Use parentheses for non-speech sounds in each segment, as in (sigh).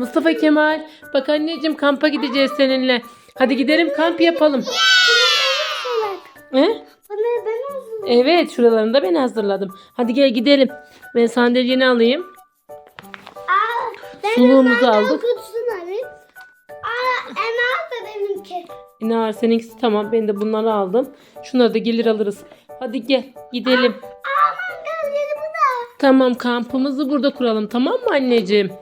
Mustafa Kemal bak anneciğim kampa gideceğiz seninle. Hadi gidelim kamp yapalım. He? Bunları ben hazırladım. Evet şuralarını da ben hazırladım. Hadi gel gidelim. Ben sandalyeni alayım. Aa, ben Suluğumuzu aldık. kutusunu alayım. Aa, en benimki. Ne var seninkisi tamam ben de bunları aldım. Şunları da gelir alırız. Hadi gel gidelim. Aa, mangal yeri bu da. Tamam kampımızı burada kuralım tamam mı anneciğim?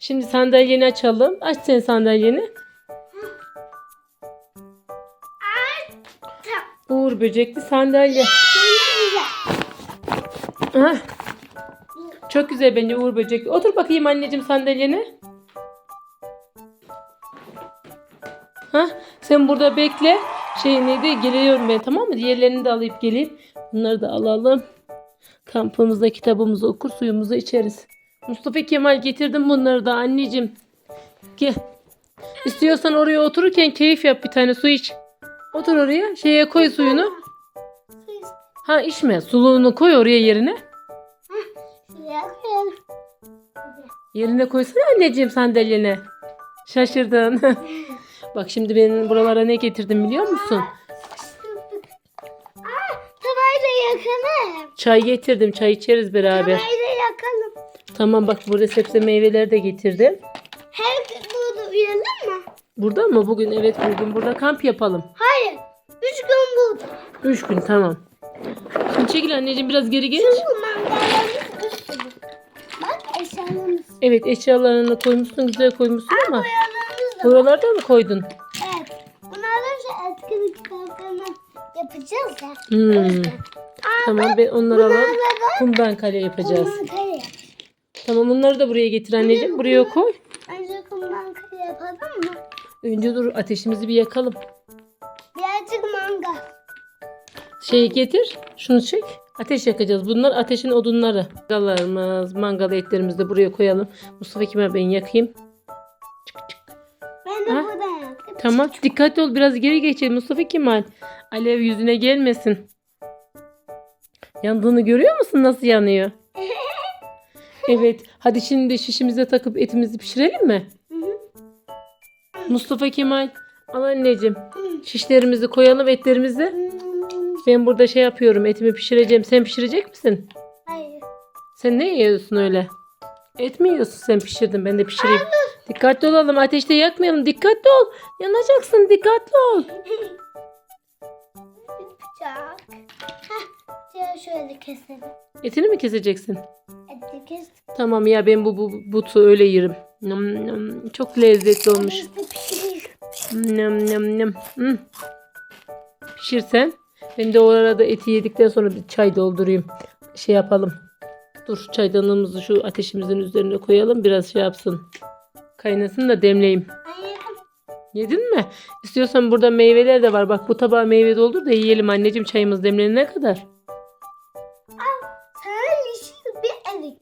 Şimdi sandalyeni açalım. Aç sen sandalyeni. Uğur böcekli sandalye. Hah. Çok güzel bence Uğur böcekli. Otur bakayım anneciğim sandalyene. Hah, sen burada bekle. Şey neydi? Geliyorum ben tamam mı? Diğerlerini de alıp geleyim. Bunları da alalım. Kampımızda kitabımızı okur, suyumuzu içeriz. Mustafa Kemal getirdim bunları da anneciğim. Gel. İstiyorsan oraya otururken keyif yap bir tane su iç. Otur oraya. Şeye koy suyunu. Ha içme. Suluğunu koy oraya yerine. Yerine koysana anneciğim sandalyene. Şaşırdın. (laughs) Bak şimdi ben buralara ne getirdim biliyor musun? Aa, tavayla yakalım. Çay getirdim. Çay içeriz beraber. Tavayla. Tamam bak burada sebze meyveler de getirdim. Her gün burada uyuyalım mı? Burada mı? Bugün evet bugün burada kamp yapalım. Hayır. Üç gün burada. Üç gün tamam. Şimdi çekil anneciğim biraz geri geç. Çünkü mangallarımız bir sürü. Bak eşyalarımız. Evet eşyalarını koymuşsun güzel koymuşsun ama Boyalarımız da var. buralarda mı koydun? Evet. Bunlardan şu etkinlik kitaplarını yapacağız ya. Hmm. Tamam ben onları alalım. Da Kumdan kale yapacağız. kumdan kare onları da buraya getir anneciğim. Buraya koy. Önce kumdan kare yapalım mı? Önce dur ateşimizi bir yakalım. Birazcık mangal. Şeyi getir. Şunu çek. Ateş yakacağız. Bunlar ateşin odunları. Mangallarımız, mangal etlerimizi de buraya koyalım. Mustafa kime ben yakayım. Ben de Ha? buradan yaptım. Tamam. Dikkatli ol. Biraz geri geçelim Mustafa Kemal. Alev yüzüne gelmesin. Yandığını görüyor musun nasıl yanıyor? Evet. Hadi şimdi şişimize takıp etimizi pişirelim mi? Hı hı. Mustafa Kemal. Al anneciğim. Şişlerimizi koyalım etlerimizi. Ben burada şey yapıyorum. Etimi pişireceğim. Sen pişirecek misin? Hayır. Sen ne yiyorsun öyle? Et mi yiyorsun sen pişirdin ben de pişireyim. Dikkatli olalım ateşte yakmayalım. Dikkatli ol. Yanacaksın dikkatli ol. (laughs) Bıçak. Şöyle keselim. Etini mi keseceksin? Eti kes. Tamam ya ben bu, bu butu öyle yerim. Nam, nam. Çok lezzetli olmuş. Nam, nam, nam. Hmm. Pişirsen. Ben de o arada eti yedikten sonra bir çay doldurayım. Şey yapalım. Dur çaydanlığımızı şu ateşimizin üzerine koyalım. Biraz şey yapsın. Kaynasın da demleyeyim. Yedin mi? İstiyorsan burada meyveler de var. Bak bu tabağa meyve doldur da yiyelim anneciğim çayımız demlenene kadar. Erik.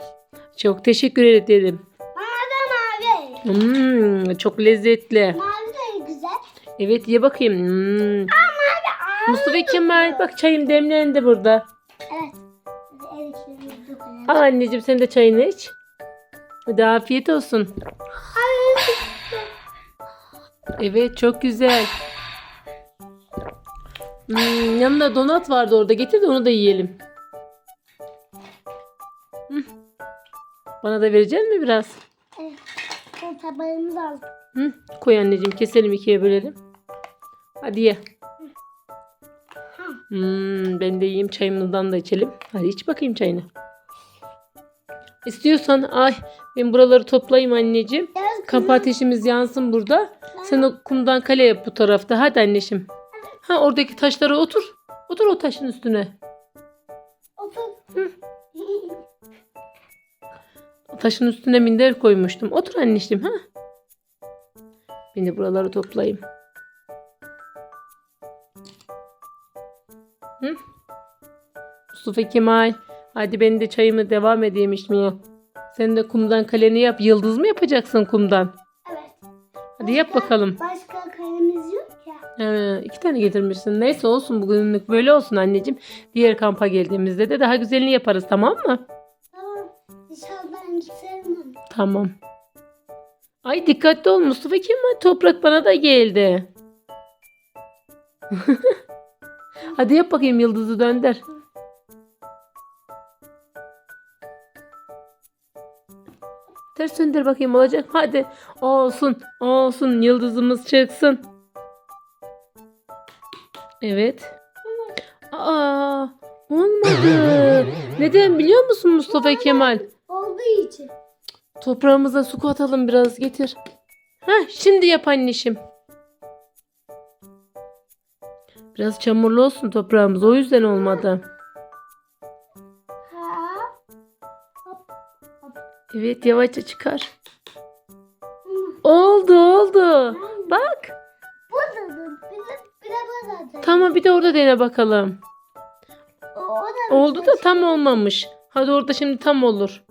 Çok teşekkür ederim. Da mavi. Hmm, çok lezzetli. Mavi de güzel. Evet ye bakayım. Hmm. Mustafa Kemal bak çayım demlendi burada. Evet. Al anneciğim sen de çayını iç. Hadi afiyet olsun. Evet çok güzel. Hmm, yanında donat vardı orada. Getir de onu da yiyelim. Hı. Bana da verecek mi biraz? Evet. Son tabağımızı aldık. Hı? Koy anneciğim keselim ikiye bölelim. Hadi ye. Hmm, ben de yiyeyim çayımızdan da içelim. Hadi iç bakayım çayını. İstiyorsan ay ben buraları toplayayım anneciğim. Biraz Kamp ateşimiz yansın burada. Sen o kumdan kale yap bu tarafta. Hadi anneciğim. Ha oradaki taşlara otur. Otur o taşın üstüne. Otur. (laughs) Taşın üstüne minder koymuştum. Otur anneciğim ha. De buraları toplayayım. Hı? Mustafa Kemal. Hadi ben de çayımı devam edeyim içmeye. Sen de kumdan kaleni yap. Yıldız mı yapacaksın kumdan? Evet. Hadi yap bakalım. Başka kalemiz yok ya. Ee, iki tane getirmişsin. Neyse olsun bugünlük böyle olsun anneciğim. Diğer kampa geldiğimizde de daha güzelini yaparız tamam mı? Tamam. Ay dikkatli ol Mustafa Kemal toprak bana da geldi. (laughs) Hadi yap bakayım yıldızı dönder. Ters döndür bakayım olacak. Hadi olsun olsun yıldızımız çıksın. Evet. Aa olmadı. Neden biliyor musun Mustafa Kemal? Olduğu için. Toprağımıza su katalım biraz getir. Heh, şimdi yap annişim. Biraz çamurlu olsun toprağımız o yüzden olmadı. Evet yavaşça çıkar. Oldu oldu. Bak. Tamam bir de orada dene bakalım. Oldu da tam olmamış. Hadi orada şimdi tam olur.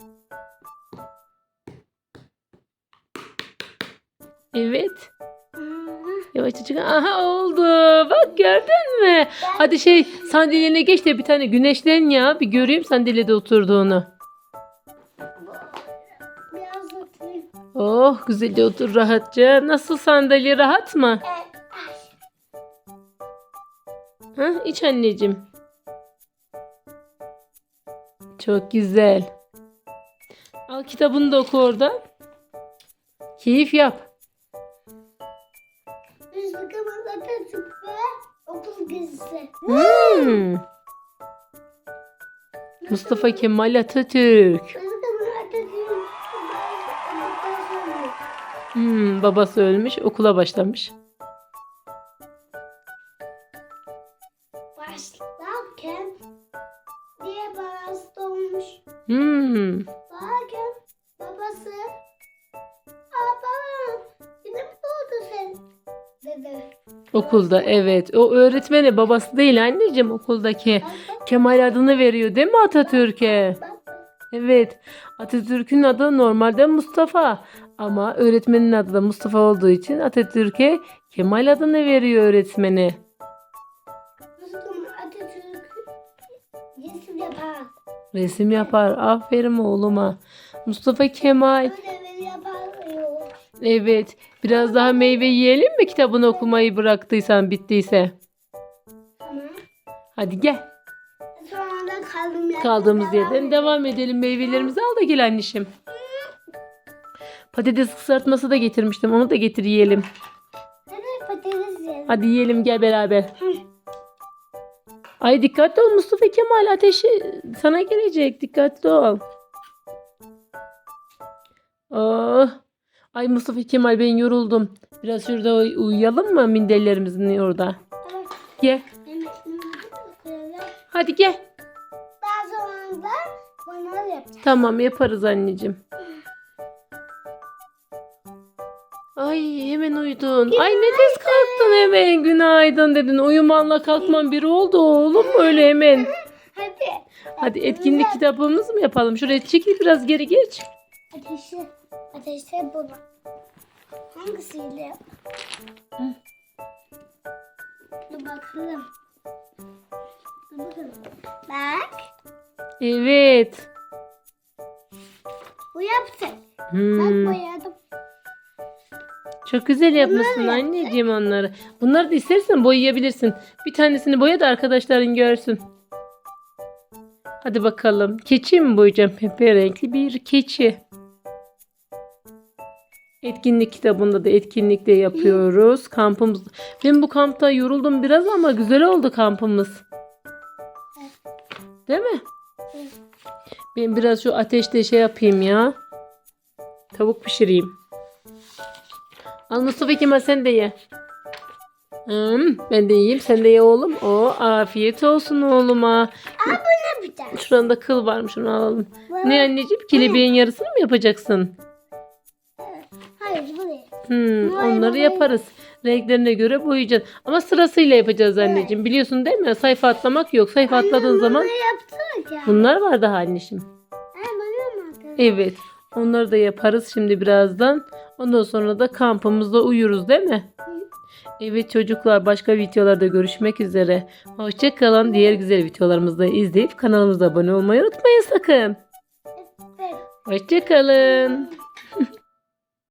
Evet. Yavaşça çıkar. Aha oldu. Bak gördün mü? Hadi şey sandalyene geç de bir tane güneşlen ya. Bir göreyim sandalyede oturduğunu. Biraz oturayım. Oh güzelce otur rahatça. Nasıl sandalye rahat mı? E. Ha, iç anneciğim. Çok güzel. Al kitabını da oku orada. Keyif yap. Atatürk ve okul gezisi. Hmm. Mustafa Kemal Atatürk. Atatürk. Hmm, babası ölmüş, okula başlamış. Başlarken Okulda evet. O öğretmeni babası değil anneciğim okuldaki. Kemal adını veriyor değil mi Atatürk'e? Evet. Atatürk'ün adı normalde Mustafa. Ama öğretmenin adı da Mustafa olduğu için Atatürk'e Kemal adını veriyor öğretmeni. Resim yapar. Resim yapar. Aferin oğluma. Mustafa Kemal. Ödevini yapar. Evet. Biraz daha meyve yiyelim mi kitabını okumayı bıraktıysan bittiyse? Tamam. Hadi gel. Sonra da kaldım ya. Kaldığımız yerden devam edelim. Meyvelerimizi al da gel annişim. Patates kızartması da getirmiştim. Onu da getir yiyelim. Evet patates yedim. Hadi yiyelim gel beraber. Ay dikkatli ol Mustafa Kemal ateşi sana gelecek. Dikkatli ol. Oh. Ay Mustafa Kemal ben yoruldum. Biraz şurada uy- uyuyalım mı minderlerimizin orada? Evet. Gel. Hadi gel. Daha sonra da yapacağız. Tamam yaparız anneciğim. Ay hemen uyudun. Ay ne tez kalktın hemen. Günaydın dedin. Uyumanla kalkman bir oldu oğlum öyle hemen. Hadi. Hadi etkinlik kitabımızı mı yapalım? Şuraya çekil biraz geri geç. Ateşi. Ateşi bunu. Hangisiyle? Dur bakalım. Dur bakalım. Bak. Evet. Bu yaptık. Hmm, Bak boyadım. Çok güzel yapmışsın anneciğim onları. Bunları da istersen boyayabilirsin. Bir tanesini boya da arkadaşların görsün. Hadi bakalım. Keçi mi boyayacağım? Pembe renkli bir keçi. Etkinlik kitabında da etkinlikte yapıyoruz. Kampımız. Ben bu kampta yoruldum biraz ama güzel oldu kampımız. Değil mi? Ben biraz şu ateşte şey yapayım ya. Tavuk pişireyim. Al Mustafa Kemal sen de ye. Hmm, ben de yiyeyim sen de ye oğlum. O afiyet olsun oğluma. Aa bu ne bir? Şuranda kıl varmış onu alalım. Ne anneciğim kelebeğin yarısını mı yapacaksın? Hmm, Vay onları vay. yaparız. Renklerine göre boyayacağız. Ama sırasıyla yapacağız anneciğim. Biliyorsun değil mi? Sayfa atlamak yok. Sayfa atladığın zaman Bunu yaptık ya. bunlar var daha anneciğim. Bana mı? Evet. Onları da yaparız şimdi birazdan. Ondan sonra da kampımızda uyuruz değil mi? Evet çocuklar başka videolarda görüşmek üzere. Hoşçakalın. Diğer güzel videolarımızı da izleyip kanalımıza abone olmayı unutmayın sakın. Hoşçakalın.